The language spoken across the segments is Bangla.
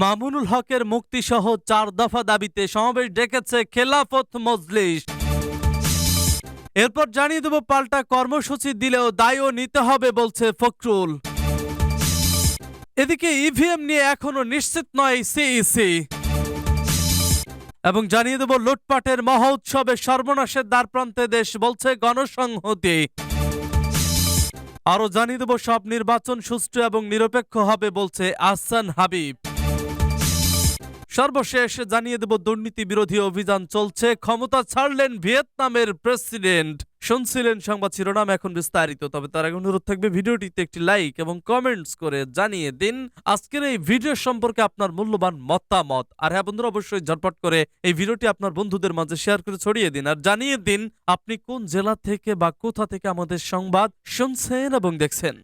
মামুনুল হকের মুক্তিসহ চার দফা দাবিতে সমাবেশ ডেকেছে খেলাফত মজলিস। এরপর জানিয়ে দেব পাল্টা কর্মসূচি দিলেও দায়ও নিতে হবে বলছে ফখরুল। এদিকে ইভিএম নিয়ে এখনও নিশ্চিত নয় সিইসি। এবং জানিয়ে দেব লুটপাটের মহা উৎসবে সর্বনাশের দ্বারপ্রান্তে দেশ বলছে গণসংহতি। আরও জানিয়ে দেব সব নির্বাচন সুষ্ঠু এবং নিরপেক্ষ হবে বলছে আহসান হাবিব। সর্বশেষ জানিয়ে দেব দুর্নীতি বিরোধী অভিযান চলছে। ক্ষমতা ছাড়লেন ভিয়েতনামের প্রেসিডেন্ট। শুনছিলেন সংবাদ শিরোনাম এখন বিস্তারিত। তবে তার আগে অনুরোধ থাকবে, ভিডিওটিতে একটি লাইক এবং কমেন্টস করে জানিয়ে দিন। আজকের এই ভিডিও সম্পর্কে আপনার মূল্যবান মতামত। আর হ্যাঁ বন্ধুরা, অবশ্যই ঝটপট করে এই ভিডিওটি আপনার বন্ধুদের মাঝে শেয়ার করে ছড়িয়ে দিন। আর জানিয়ে দিন, আপনি কোন জেলা থেকে বা কোথা থেকে আমাদের সংবাদ শুনছেন এবং দেখছেন।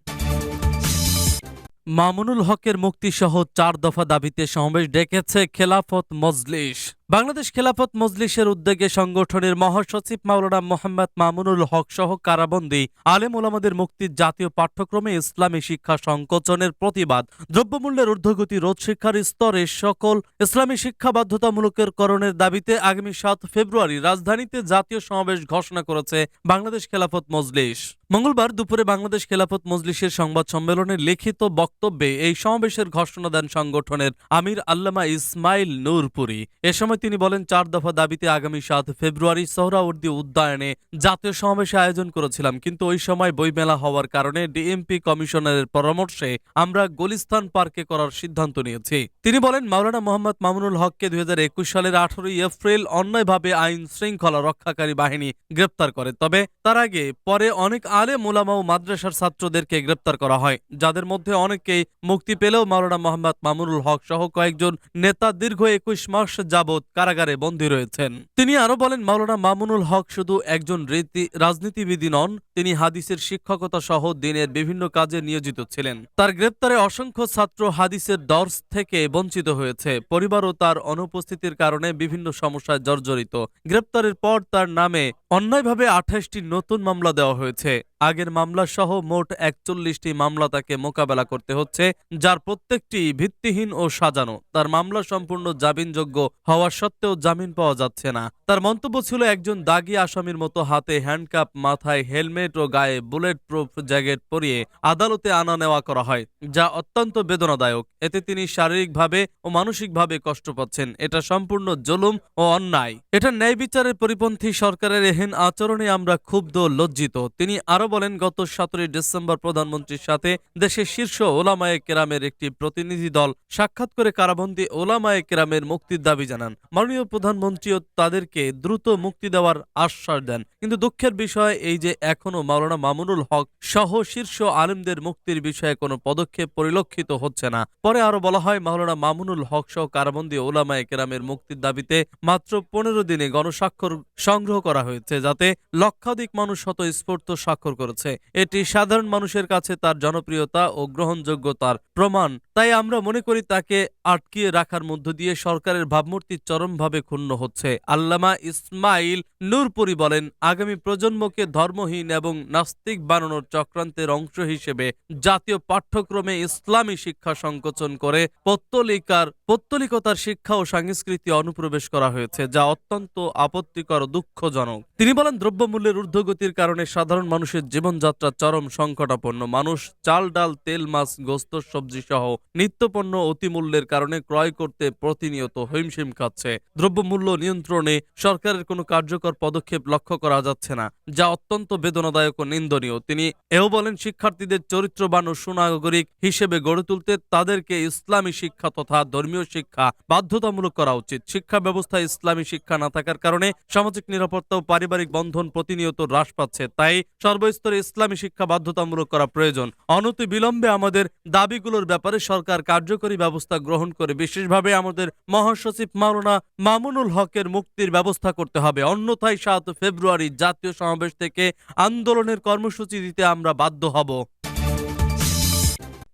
মামুনুল হকের মুক্তি সহ চার দফা দাবিতে সমাবেশ ডেকেছে খেলাফত মজলিস। বাংলাদেশ খেলাফত মজলিসের উদ্যোগে সংগঠনের মহাসচিব মাওলানা মোহাম্মদ মামুনুল হক সহ কারাবন্দী আলেম ওলামাদের মুক্তির জাতীয় পাঠ্যক্রমে ইসলামী শিক্ষা সংকোচনের প্রতিবাদ। দ্রব্যমূল্যের ঊর্ধ্বগতি রোধ শিক্ষার স্তরে সকল ইসলামী শিক্ষা বাধ্যতামূলকের করণের দাবিতে আগামী সাত ফেব্রুয়ারি রাজধানীতে জাতীয় সমাবেশ ঘোষণা করেছে বাংলাদেশ খেলাফত মজলিস। মঙ্গলবার দুপুরে বাংলাদেশ খেলাফত মজলিসের সংবাদ সম্মেলনে লিখিত বক্তব্যে এই সমাবেশের ঘোষণা দেন সংগঠনের আমির আল্লামা ইসমাইল নূরপুরি। এ সময় তিনি বলেন, চার দফা দাবিতে আগামী সাত ফেব্রুয়ারি সোহরাওয়ার্দী উদ্যায়নে জাতীয় সমাবেশে আয়োজন করেছিলাম। কিন্তু ওই সময় বইমেলা হওয়ার কারণে ডিএমপি কমিশনারের পরামর্শে আমরা গলিস্তান পার্কে করার সিদ্ধান্ত নিয়েছি। তিনি বলেন, মাওলানা মোহাম্মদ মামুনুল হককে দুই হাজার একুশ সালের আঠারোই এপ্রিল অন্যায়ভাবে আইন শৃঙ্খলা রক্ষাকারী বাহিনী গ্রেপ্তার করে। তবে তার আগে, পরে অনেক আলে মোলামা ও মাদ্রাসার ছাত্রদেরকে গ্রেপ্তার করা হয়, যাদের মধ্যে অনেকেই মুক্তি পেলেও মাওলানা মোহাম্মদ মামুনুল হক সহ কয়েকজন নেতা দীর্ঘ একুশ মাস যাবৎ কারাগারে বন্দী রয়েছেন। তিনি আরও বলেন, মাওলানা মামুনুল হক শুধু একজন রীতি- রাজনীতিবিদই নন, তিনি হাদিসের শিক্ষকতা সহ দিনের বিভিন্ন কাজে নিয়োজিত ছিলেন। তার গ্রেপ্তারে অসংখ্য ছাত্র হাদিসের দর্শ থেকে বঞ্চিত হয়েছে। পরিবারও তার অনুপস্থিতির কারণে বিভিন্ন সমস্যায় জর্জরিত। গ্রেপ্তারের পর তার নামে অন্যায়ভাবে আঠাশটি নতুন মামলা দেওয়া হয়েছে। আগের মামলা সহ মোট একচল্লিশটি মামলা তাকে মোকাবেলা করতে হচ্ছে, যার প্রত্যেকটি ভিত্তিহীন ও সাজানো। তার মামলা সম্পূর্ণ জামিনযোগ্য হওয়া সত্ত্বেও জামিন পাওয়া যাচ্ছে না। তার মন্তব্য ছিল একজন দাগি আসামির মতো হাতে হ্যান্ডকাপ, মাথায় হেলমেট ও গায়ে বুলেট প্রুফ জ্যাকেট পরিয়ে আদালতে আনা নেওয়া করা হয়, যা অত্যন্ত বেদনাদায়ক। এতে তিনি শারীরিকভাবে ও মানসিকভাবে কষ্ট পাচ্ছেন। এটা সম্পূর্ণ জুলুম ও অন্যায়। এটা ন্যায় বিচারের পরিপন্থী সরকারের এহেন আচরণে আমরা ক্ষুব্ধ, লজ্জিত। তিনি আরও বলেন, গত সতেরোই ডিসেম্বর প্রধানমন্ত্রীর সাথে দেশের শীর্ষ ওলামায়ে কেরামের একটি প্রতিনিধি দল সাক্ষাৎ করে কারাবন্দী ওলামায়ে কেরামের মুক্তির দাবি জানান। মাননীয় প্রধানমন্ত্রীও তাদেরকে দ্রুত মুক্তি দেওয়ার আশ্বাস দেন। কিন্তু দুঃখের বিষয় এই যে এখনও মাওলানা মামুনুল হক সহ শীর্ষ আলেমদের মুক্তির বিষয়ে কোনো পদক্ষেপ পরিলক্ষিত হচ্ছে না। পরে আরও বলা হয়, মাওলানা মামুনুল হক সহ কারাবন্দী ওলামায়ে কেরামের মুক্তির দাবিতে মাত্র পনেরো দিনে গণস্বাক্ষর সংগ্রহ করা হয়েছে, যাতে লক্ষাধিক মানুষ স্বতঃস্ফূর্ত স্বাক্ষর করেছে। এটি সাধারণ মানুষের কাছে তার জনপ্রিয়তা ও গ্রহণযোগ্যতার প্রমাণ। তাই আমরা মনে করি তাকে আটকিয়ে রাখার মধ্য দিয়ে সরকারের ভাবমূর্তি চরমভাবে ক্ষুণ্ণ হচ্ছে। আল্লামা ইসমাইল নূরপুরি বলেন, আগামী প্রজন্মকে ধর্মহীন এবং নাস্তিক বানানোর চক্রান্তের অংশ হিসেবে জাতীয় পাঠ্যক্রমে ইসলামী শিক্ষা সংকোচন করে পত্তলিকার, পত্তলিকতার শিক্ষা ও সংস্কৃতি অনুপ্রবেশ করা হয়েছে, যা অত্যন্ত আপত্তিকর দুঃখজনক। তিনি বলেন, দ্রব্যমূল্যের ঊর্ধ্বগতির কারণে সাধারণ মানুষের জীবনযাত্রা চরম সংকটাপন্ন মানুষ, চাল, ডাল, তেল, মাছ, গোস্ত, সবজি সহ নিত্যপণ্য অতিমূল্যের কারণে ক্রয় করতে প্রতিনিয়ত হিমশিম খাচ্ছে। দ্রব্যমূল্য নিয়ন্ত্রণে সরকারের কোনো কার্যকর পদক্ষেপ লক্ষ্য করা যাচ্ছে না, যা অত্যন্ত বেদনাদায়ক ও নিন্দনীয়। তিনি এও বলেন, শিক্ষার্থীদের চরিত্রবান ও সুনাগরিক হিসেবে গড়ে তুলতে তাদেরকে ইসলামী শিক্ষা তথা ধর্মীয় শিক্ষা বাধ্যতামূলক করা উচিত। শিক্ষা ব্যবস্থায় ইসলামী শিক্ষা না থাকার কারণে সামাজিক নিরাপত্তা ও পারিবারিক বন্ধন প্রতিনিয়ত হ্রাস পাচ্ছে, তাই সর্বস্তরে ইসলামী শিক্ষা বাধ্যতামূলক করা প্রয়োজন। অনতি বিলম্বে আমাদের দাবিগুলোর ব্যাপারে সরকার কার্যকরী ব্যবস্থা গ্রহণ করে, বিশেষভাবে আমাদের মহাসচিব মাওলানা মামুনুল হকের মুক্তির ব্যবস্থা করতে হবে। অন্যথায় সাত ফেব্রুয়ারি জাতীয় সমাবেশ থেকে আন্দোলনের কর্মসূচি দিতে আমরা বাধ্য হব।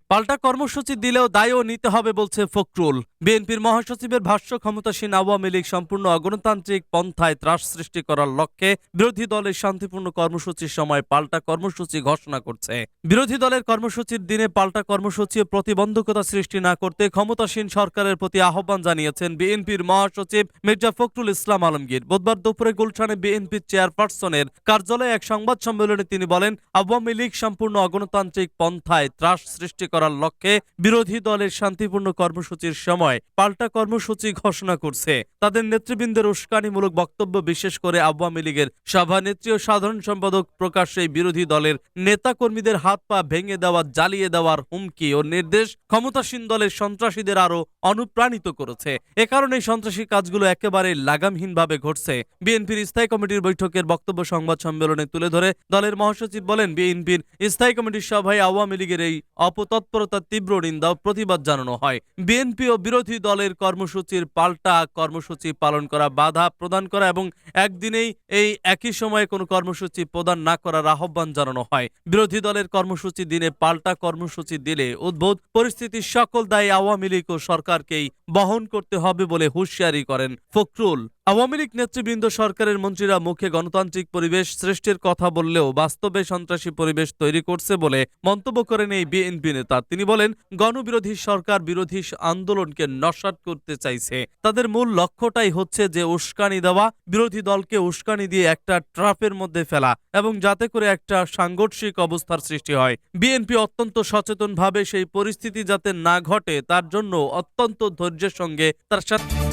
পাল্টা কর্মসূচি দিলেও দায়ও নিতে হবে বলছে ফখরুল। বিএনপির মহাসচিবের ভাষ্য, ক্ষমতাসীন আওয়ামী লীগ সম্পূর্ণ অগণতান্ত্রিক পন্থায় ত্রাস সৃষ্টি করার লক্ষ্যে বিরোধী দলের শান্তিপূর্ণ কর্মসূচির সময় পাল্টা কর্মসূচি ঘোষণা করছে। বিরোধী দলের কর্মসূচির দিনে পাল্টা কর্মসূচি প্রতিবন্ধকতা সৃষ্টি না করতে ক্ষমতাসীন সরকারের প্রতি আহ্বান জানিয়েছেন বিএনপির মহাসচিব মির্জা ফখরুল ইসলাম আলমগীর। বুধবার দুপুরে গুলশানে বিএনপির চেয়ারপারসনের কার্যালয়ে এক সংবাদ সম্মেলনে তিনি বলেন, আওয়ামী লীগ সম্পূর্ণ অগণতান্ত্রিক পন্থায় ত্রাস সৃষ্টি করার লক্ষ্যে বিরোধী দলের শান্তিপূর্ণ কর্মসূচির সময় পাল্টা কর্মসূচি ঘোষণা করছে। তাদের নেতৃবৃন্দের উস্কানিমূলক বক্তব্য বিশেষ করে আওয়ামী লীগের সভানেত্রী ও সাধারণ সম্পাদক প্রকাশ্যে বিরোধী দলের নেতাকর্মীদের হাত পা ভেঙে দেওয়া, জ্বালিয়ে দেওয়ার হুমকি ও নির্দেশ ক্ষমতাসীন দলের সন্ত্রাসীদের আরও অনুপ্রাণিত করেছে। এ কারণে সন্ত্রাসী কাজগুলো একেবারে লাগামহীনভাবে ঘটছে। বিএনপির স্থায়ী কমিটির বৈঠকের বক্তব্য সংবাদ সম্মেলনে তুলে ধরে দলের মহাসচিব বলেন, বিএনপির স্থায়ী কমিটির সভায় আওয়ামী লীগের এই অপতৎপরতার তীব্র নিন্দা ও প্রতিবাদ জানানো হয়। বিএনপি ও বিরোধী দলের কর্মসূচির পাল্টা কর্মসূচি পালন করা বাধা প্রদান করা এবং একদিনেই এই একই সময়ে কোনো কর্মসূচি প্রদান না করার আহ্বান জানানো হয়। বিরোধী দলের কর্মসূচি দিনে পাল্টা কর্মসূচি দিলে উদ্ভূত পরিস্থিতির সকল দায়ী আওয়ামী লীগ ও সরকারকেই বহন করতে হবে বলে হুঁশিয়ারি করেন ফখরুল। আওয়ামী লীগ নেতৃবৃন্দ সরকারের মন্ত্রীরা মুখে গণতান্ত্রিক পরিবেশ সৃষ্টির কথা বললেও বাস্তবে সন্ত্রাসী পরিবেশ তৈরি করছে বলে মন্তব্য করেন এই বিএনপি নেতা। তিনি বলেন, গণবিরোধী সরকার বিরোধী আন্দোলনকে নস্বাত করতে চাইছে। তাদের মূল লক্ষ্যটাই হচ্ছে যে উস্কানি দেওয়া, বিরোধী দলকে উস্কানি দিয়ে একটা ট্রাপের মধ্যে ফেলা এবং যাতে করে একটা সাংঘর্ষিক অবস্থার সৃষ্টি হয়। বিএনপি অত্যন্ত সচেতনভাবে সেই পরিস্থিতি যাতে না ঘটে, তার জন্য অত্যন্ত ধৈর্যের সঙ্গে তার সাথে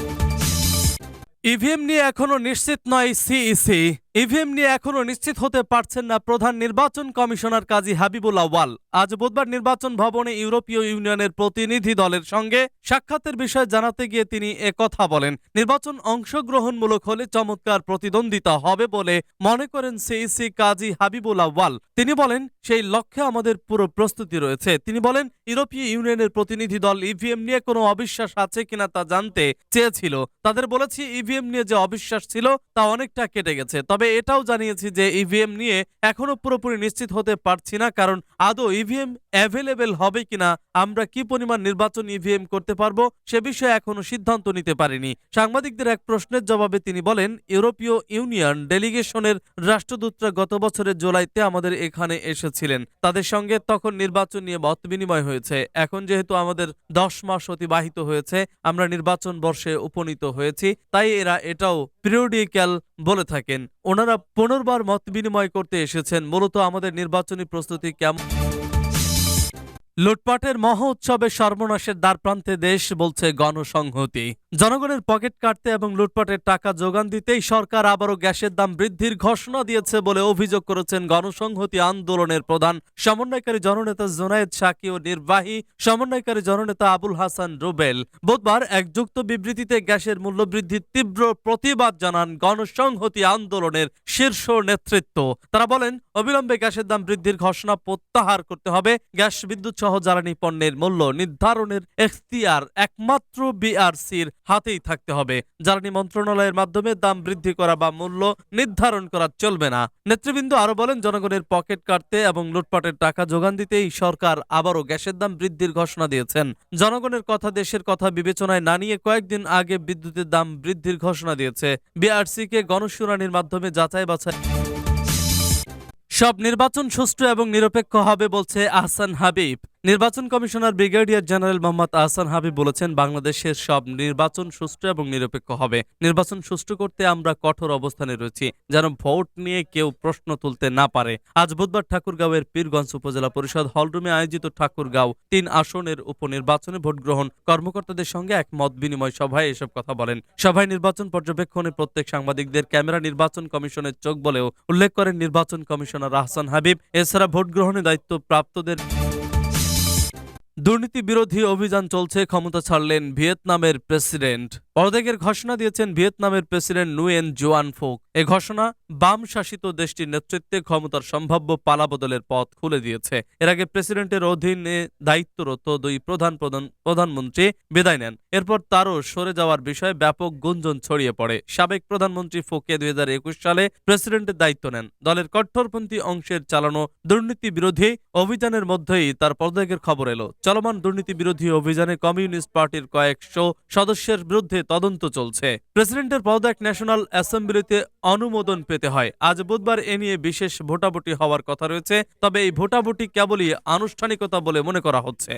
ইভিএম নিয়ে এখনও নিশ্চিত নয় সিইসি। ইভিএম নিয়ে এখনও নিশ্চিত হতে পারছেন না প্রধান নির্বাচন কমিশনার কাজী হাবিবুল আওয়াল আজ বুধবার নির্বাচন ভবনে ইউরোপীয় ইউনিয়নের প্রতিনিধি দলের সঙ্গে সাক্ষাতের বিষয়ে জানাতে গিয়ে তিনি কথা বলেন। নির্বাচন অংশগ্রহণমূলক হলে চমৎকার প্রতিদ্বন্দ্বিতা হবে বলে মনে করেন সিইসি কাজী হাবিবুল আওয়াল তিনি বলেন, সেই লক্ষ্যে আমাদের পুরো প্রস্তুতি রয়েছে। তিনি বলেন, ইউরোপীয় ইউনিয়নের প্রতিনিধি দল ইভিএম নিয়ে কোনো অবিশ্বাস আছে কিনা তা জানতে চেয়েছিল। তাদের বলেছি, ইভিএম নিয়ে যে অবিশ্বাস ছিল তা অনেকটা কেটে গেছে। তবে এটাও জানিয়েছি যে ইভিএম নিয়ে এখনও পুরোপুরি নিশ্চিত হতে পারছি না, কারণ আদৌ ইভিএম অ্যাভেলেবেল হবে কিনা, আমরা কি পরিমাণ নির্বাচন ইভিএম করতে পারব, সে বিষয়ে এখনও সিদ্ধান্ত নিতে পারিনি। সাংবাদিকদের এক প্রশ্নের জবাবে তিনি বলেন, ইউরোপীয় ইউনিয়ন ডেলিগেশনের রাষ্ট্রদূতরা গত বছরের জুলাইতে আমাদের এখানে এসেছিলেন। তাদের সঙ্গে তখন নির্বাচন নিয়ে মত বিনিময় হয়েছে। এখন যেহেতু আমাদের দশ মাস অতিবাহিত হয়েছে, আমরা নির্বাচন বর্ষে উপনীত হয়েছি, তাই এরা এটাও পিরিয়ডিক্যাল বলে থাকেন। ওনারা পুনর্বার মত বিনিময় করতে এসেছেন। মূলত আমাদের নির্বাচনী প্রস্তুতি কেমন? লুটপাটের মহোৎসবে সর্বনাশের দ্বারপ্রান্তে দেশ বলছে গণসংহতি। জনগণের পকেট কাটতে এবং লুটপাটের টাকা যোগান দিতেই সরকার আবারও গ্যাসের দাম বৃদ্ধির ঘোষণা দিয়েছে বলে অভিযোগ করেছেন গণসংহতি আন্দোলনের প্রধান। সমন্বয়কারী জননেতা জোনায়েদ সাকি ও নির্বাহী, সমন্বয়কারী জননেতা আবুল হাসান রুবেল। বুধবার এক যুক্ত বিবৃতিতে গ্যাসের মূল্য বৃদ্ধির তীব্র প্রতিবাদ জানান গণসংহতি আন্দোলনের শীর্ষ নেতৃত্ব। তারা বলেন, অবিলম্বে গ্যাসের দাম বৃদ্ধির ঘোষণা প্রত্যাহার করতে হবে। গ্যাস বিদ্যুৎ সহ জ্বালানি পণ্যের মূল্য নির্ধারণের এখতিয়ার একমাত্র বিআরসির হাতেই থাকতে হবে। জ্বালানি মন্ত্রণালয়ের মাধ্যমে দাম বৃদ্ধি করা বা মূল্য নির্ধারণ করা চলবে না। নেতৃবৃন্দ আরও বলেন, জনগণের পকেট কাটতে এবং লুটপাটের টাকা যোগান দিতেই সরকার আবারও গ্যাসের দাম বৃদ্ধির ঘোষণা দিয়েছেন। জনগণের কথা, দেশের কথা বিবেচনায় না নিয়ে কয়েকদিন আগে বিদ্যুতের দাম বৃদ্ধির ঘোষণা দিয়েছে। বিআরসি কে গণশুনানির মাধ্যমে যাচাই বাছাই সব নির্বাচন সুষ্ঠু এবং নিরপেক্ষ হবে বলছে আহসান হাবিব। নির্বাচন commissioner brigadier general Mohammad Ahsan Habib বলেছেন, বাংলাদেশের সব নির্বাচন সুষ্ঠু এবং নিরপেক্ষ হবে। নির্বাচন সুষ্ঠু করতে আমরা কঠোর অবস্থানে রয়েছি, যেন ভোট নিয়ে কেউ প্রশ্ন তুলতে না পারে। আজ বুধবার ঠাকুরগাঁওয়ের পীরগঞ্জ উপজেলা পরিষদ হলরুমে আয়োজিত ঠাকুরগাঁও তিন আসনের উপনির্বাচনে ভোট গ্রহণ কর্মকর্তাদের সঙ্গে এক মত বিনিময় সভায় এসব কথা বলেন। সভায় নির্বাচন পর্যবেক্ষণে প্রত্যেক সাংবাদিকদের ক্যামেরা নির্বাচন কমিশনের চোখ বলেও উল্লেখ করেন নির্বাচন কমিশনার আহসান হাবিব। এছাড়া ভোট গ্রহণে দায়িত্ব প্রাপ্তদের দুর্নীতি বিরোধী অভিযান চলছে ক্ষমতা ছাড়লেন ভিয়েতনামের প্রেসিডেন্ট। পদত্যাগের ঘোষণা দিয়েছেন ভিয়েতনামের প্রেসিডেন্ট নুয়েন জোয়ান ফোক। এ ঘোষণা বাম শাসিত দেশটির নেতৃত্বে ক্ষমতার সম্ভাব্য পালাবদলের পথ খুলে দিয়েছে। এর আগে প্রেসিডেন্টের অধীনে দায়িত্বরত দুই প্রধান প্রধান প্রধানমন্ত্রী বিদায় নেন। এরপর তারও সরে যাওয়ার বিষয়ে ব্যাপক গুঞ্জন ছড়িয়ে পড়ে। সাবেক প্রধানমন্ত্রী ফোকে দুই হাজার একুশ সালে প্রেসিডেন্টের দায়িত্ব নেন। দলের কট্টরপন্থী অংশের চালানো দুর্নীতি বিরোধী অভিযানের মধ্যেই তার পদত্যাগের খবর এলো। চলমান দুর্নীতি বিরোধী অভিযানে কমিউনিস্ট পার্টির কয়েকশো সদস্যের বিরুদ্ধে তদন্ত চলছে। প্রেসিডেন্টের পদত্যাগ ন্যাশনাল অ্যাসেম্বলিতে অনুমোদন পেতে হয়। আজ বুধবার এ নিয়ে বিশেষ ভোটাভুটি হওয়ার কথা রয়েছে, তবে এই ভোটাভুটি কেবলই আনুষ্ঠানিকতা বলে মনে করা হচ্ছে।